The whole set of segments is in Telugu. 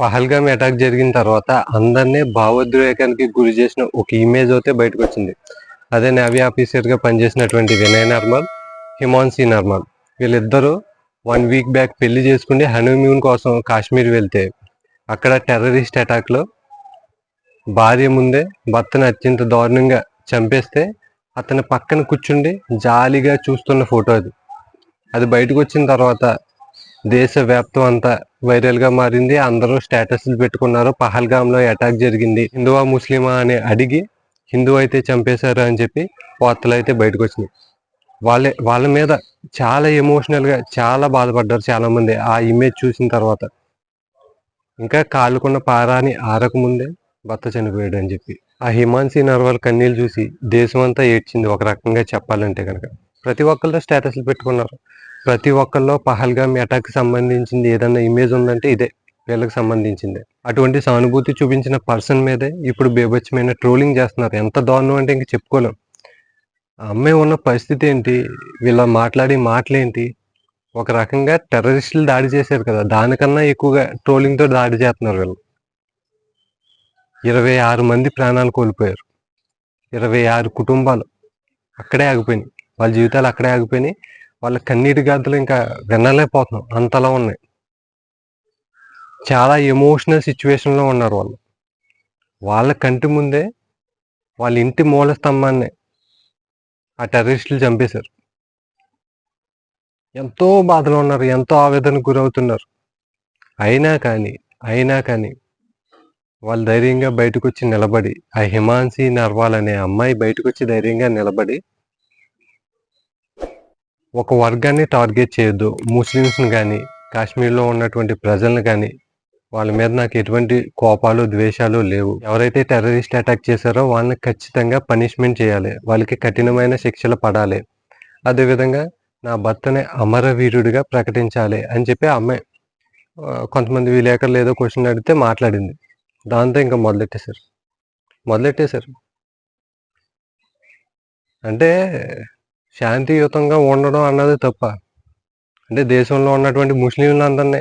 పహల్గామ్ అటాక్ జరిగిన తర్వాత అందరినీ భావోద్వేగానికి గురి చేసిన ఒక ఇమేజ్ అయితే బయటకు వచ్చింది అదే నేవీ ఆఫీసర్గా పనిచేసినటువంటి వినయ్ నర్మల్ హిమాన్సీ నర్మల్ వీళ్ళిద్దరూ వన్ వీక్ బ్యాక్ పెళ్ళి చేసుకుని హనీమూన్ కోసం కాశ్మీర్ వెళ్తే అక్కడ టెర్రరిస్ట్ అటాక్లో భార్య ముందే భర్తను అత్యంత దారుణంగా చంపేస్తే అతని పక్కన కూర్చుండి జాలిగా చూస్తున్న ఫోటో అది. అది బయటకు వచ్చిన తర్వాత దేశవ్యాప్తం అంతా వైరల్గా మారింది. అందరూ స్టేటస్లు పెట్టుకున్నారు. పహల్గామ్లో అటాక్ జరిగింది. హిందువా ముస్లిమా అని అడిగి హిందూ అయితే చంపేశారు అని చెప్పి వార్తలు అయితే బయటకు వచ్చినాయి వాళ్ళే వాళ్ళ మీద చాలా ఎమోషనల్గా చాలా బాధపడ్డారు చాలా మంది ఆ ఇమేజ్ చూసిన తర్వాత. ఇంకా కాలుకున్న పారాని ఆరకముందే భర్త చనిపోయాడు అని చెప్పి. ఆ హిమాన్సీ నర్వాల్ కన్నీళ్ళు చూసి దేశం అంతా ఏడ్చింది. ఒక రకంగా చెప్పాలంటే కనుక ప్రతి ఒక్కళ్ళు స్టేటస్లు పెట్టుకున్నారు. ప్రతి ఒక్కళ్ళు పహల్గామ్ అటాక్ సంబంధించింది ఏదన్నా ఇమేజ్ ఉందంటే ఇదే వీళ్ళకి సంబంధించింది. అటువంటి సానుభూతి చూపించిన పర్సన్ మీదే ఇప్పుడు బేభత్సమైన ట్రోలింగ్ చేస్తున్నారు. ఎంత దారుణం అంటే ఇంక చెప్పుకోలేం. అమ్మాయి ఉన్న పరిస్థితి ఏంటి? వీళ్ళ మాట్లాడే మాటలేంటి? ఒక రకంగా టెర్రరిస్టులు దాడి చేశారు కదా దానికన్నా ఎక్కువగా ట్రోలింగ్తో దాడి చేస్తున్నారు వీళ్ళు. ఇరవై ఆరు మంది ప్రాణాలు కోల్పోయారు. ఇరవై ఆరు కుటుంబాలు అక్కడే ఆగిపోయినాయి. వాళ్ళ జీవితాలు అక్కడే ఆగిపోయినాయి. వాళ్ళ కన్నీటి గాథలు ఇంకా వినలేకపోతున్నాం. అంతలా ఉన్నాయి. చాలా ఎమోషనల్ సిచ్యువేషన్లో ఉన్నారు వాళ్ళు. వాళ్ళ కంటి ముందే వాళ్ళ ఇంటి మూల స్తంభాన్ని ఆ టెర్రరిస్టులు చంపేశారు. ఎంతో బాధలో ఉన్నారు ఎంతో ఆవేదనకు గురవుతున్నారు. అయినా కానీ అయినా కానీ వాళ్ళు ధైర్యంగా బయటకు వచ్చి నిలబడి ఆ హిమాన్సీ నర్వాల్ అనే అమ్మాయి బయటకు వచ్చి ధైర్యంగా నిలబడి ఒక వర్గాన్ని టార్గెట్ చేయొద్దు. ముస్లిమ్స్ని కానీ కాశ్మీర్లో ఉన్నటువంటి ప్రజలను కానీ వాళ్ళ మీద నాకు ఎటువంటి కోపాలు ద్వేషాలు లేవు. ఎవరైతే టెర్రరిస్ట్ అటాక్ చేశారో వాళ్ళని ఖచ్చితంగా పనిష్మెంట్ చేయాలి. వాళ్ళకి కఠినమైన శిక్షలు పడాలి. అదేవిధంగా నా భర్తని అమరవీరుడిగా ప్రకటించాలి అని చెప్పి అమ్మాయి కొంతమంది విలేకరులు ఏదో క్వశ్చన్ అడిగితే మాట్లాడింది. దాంతో ఇంకా మొదలెట్టేశారు. మొదలెట్టేశారు. అంటే శాంతియుతంగా ఉండడం అన్నది తప్ప. అంటే దేశంలో ఉన్నటువంటి ముస్లింలు అందరినీ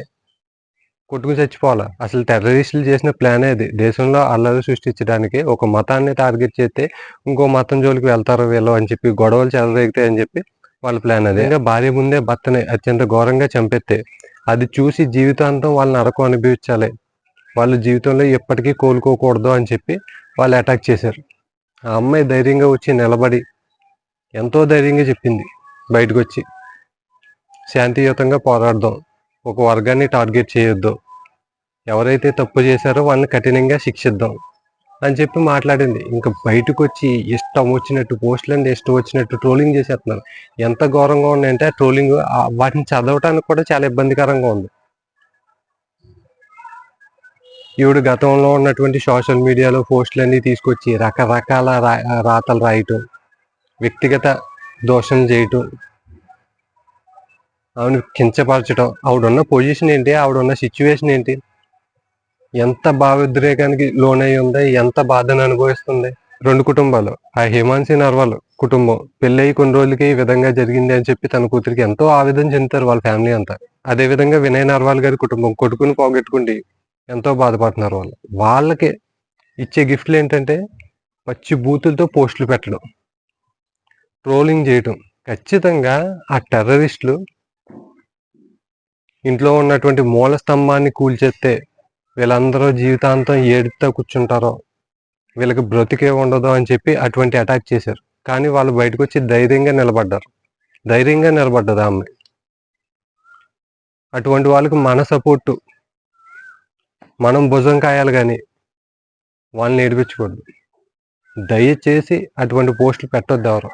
కొట్టుకు చచ్చిపోవాలి? అసలు టెర్రరిస్టులు చేసిన ప్లానే అది దేశంలో అల్లరి సృష్టించడానికి ఒక మతాన్ని టార్గెట్ చేస్తే ఇంకో మతం జోలికి వెళ్తారు వీళ్ళు అని చెప్పి గొడవలు చెలరేగుతాయి అని చెప్పి వాళ్ళ ప్లాన్ అది. ఇంకా భార్య ముందే భర్తని అత్యంత ఘోరంగా చంపెత్తే అది చూసి జీవితాంతం వాళ్ళని నరకం అనుభవించాలి. వాళ్ళ జీవితంలో ఎప్పటికీ కోలుకోకూడదు అని చెప్పి వాళ్ళు అటాక్ చేశారు. ఆ అమ్మాయి ధైర్యంగా వచ్చి నిలబడి ఎంతో ధైర్యంగా చెప్పింది. బయటకు వచ్చి శాంతియుతంగా పోరాడదాం. ఒక వర్గాన్ని టార్గెట్ చేయొద్దు. ఎవరైతే తప్పు చేశారో వాళ్ళని కఠినంగా శిక్షిద్దాం అని చెప్పి మాట్లాడింది. ఇంకా బయటకు వచ్చి ఇష్టం వచ్చినట్టు పోస్టులు ఇష్టం వచ్చినట్టు ట్రోలింగ్ చేసేస్తున్నారు. ఎంత ఘోరంగా ఉన్నాయంటే ఆ ట్రోలింగ్ వాటిని చదవటానికి కూడా చాలా ఇబ్బందికరంగా ఉంది. ఈవిడ గతంలో ఉన్నటువంటి సోషల్ మీడియాలో పోస్టులన్నీ తీసుకొచ్చి రకరకాల రాతలు రాయటం వ్యక్తిగత దోషం చేయటం ఆవిడ కించపరచడం ఆవిడున్న పొజిషన్ ఏంటి ఆవిడున్న సిచ్యువేషన్ ఏంటి ఎంత భావోద్రేకానికి లోనై ఉంది ఎంత బాధను అనుభవిస్తుంది. రెండు కుటుంబాలు ఆ హిమాన్సీ నర్వాల్ కుటుంబం పెళ్ళయి కొన్ని రోజులకి ఈ విధంగా జరిగింది అని చెప్పి తన కూతురికి ఎంతో ఆవేదన చెందుతారు వాళ్ళ ఫ్యామిలీ అంతా. అదే విధంగా వినయ్ నర్వాల్ గారి కుటుంబం కొడుకుని పోగొట్టుకుండి ఎంతో బాధపడుతున్నారు వాళ్ళు. వాళ్ళకి ఇచ్చే గిఫ్ట్లు ఏంటంటే పచ్చి బూతులతో పోస్టులు పెట్టడం. ట్రోలింగ్ చేయటం. ఖచ్చితంగా ఆ టెర్రరిస్టులు ఇంట్లో ఉన్నటువంటి మూల స్తంభాన్ని కూల్చేస్తే వీళ్ళందరూ జీవితాంతం ఏడుతా కూర్చుంటారో వీళ్ళకి బ్రతికే ఉండదు అని చెప్పి అటువంటి అటాక్ చేశారు. కానీ వాళ్ళు బయటకు వచ్చి ధైర్యంగా నిలబడ్డారు. ధైర్యంగా నిలబడ్డది ఆమె అటువంటి వాళ్ళకి మన సపోర్టు మనం భుజం కాయాలి కానీ వాళ్ళని ఏడిపించకూడదు. దయచేసి అటువంటి పోస్టులు పెట్టొద్దు ఎవరు.